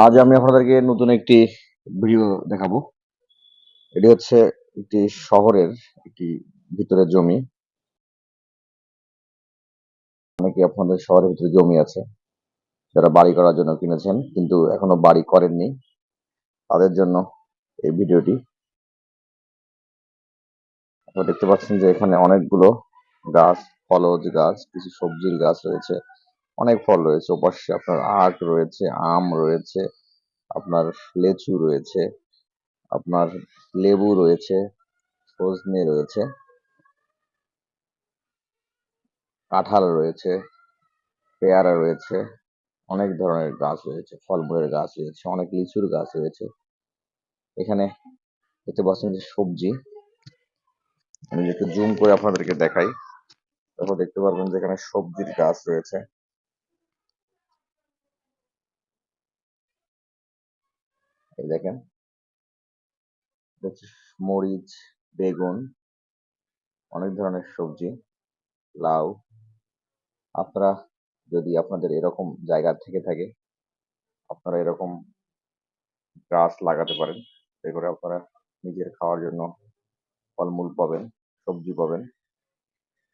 আজ আমি আপনাদেরকে নতুন একটি ভিডিও দেখাবো। এটি হচ্ছে একটি শহরের একটি ভিতরের জমি। অনেকে আপনাদের শহরের ভিতরে জমি আছে, যারা বাড়ি করার জন্য কিনেছেন, কিন্তু এখনও বাড়ি করেননি। তাদের জন্য এই ভিডিওটি। আপনারা দেখতে পাচ্ছেন যে এখানে অনেকগুলো গাছ, ফলজ গাছ, কিছু সবজির গাছ রয়েছে। অনেক ফল রয়েছে ওপাশে আপনার আখ রয়েছে, আম রয়েছে, আপনার লেচু রয়েছে, আপনার লেবু রয়েছে, সজনে রয়েছে, কাঁঠাল রয়েছে, পেয়ারা রয়েছে, অনেক ধরনের গাছ রয়েছে, ফলমূলের গাছ রয়েছে, অনেক লিচুর গাছ রয়েছে। এখানে দেখতে পাচ্ছেন যে সবজি। আমি একটু জুম করে আপনাদেরকে দেখাই। তারপর দেখতে পারবেন যে এখানে সবজির গাছ রয়েছে। এই দেখেন। মরিচ, বেগুন, অনেক ধরনের সবজি, লাউ। আপনারা যদি আপনাদের এরকম জায়গা থেকে থাকে, আপনারা এরকম গাছ লাগাতে পারেন। এতে করে আপনারা নিজের খাওয়ার জন্য ফলমূল পাবেন, সবজি পাবেন।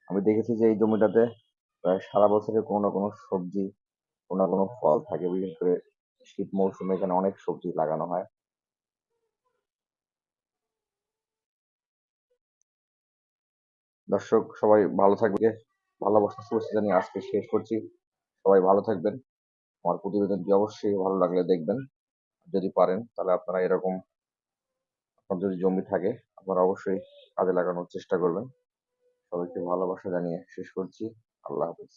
আমি দেখেছি যে এই জমিটাতে প্রায় সারা বছরে কোনো না কোনো সবজি, কোনো না কোনো ফল থাকে। বিশেষ করে শীত মৌসুমে এখানে অনেক সবজি লাগানো হয়। দর্শক, সবাই ভালো থাকবে ভালোবাসা শুভেচ্ছা জানিয়ে আজকে শেষ করছি। সবাই ভালো থাকবেন। আমার প্রতিবেদনটি অবশ্যই ভালো লাগলে দেখবেন। যদি পারেন, তাহলে আপনারা এরকম আপনার যদি জমি থাকে, আপনারা অবশ্যই কাজে লাগানোর চেষ্টা করবেন। সবাইকে ভালোবাসা জানিয়ে শেষ করছি। আল্লাহ হাফিজ।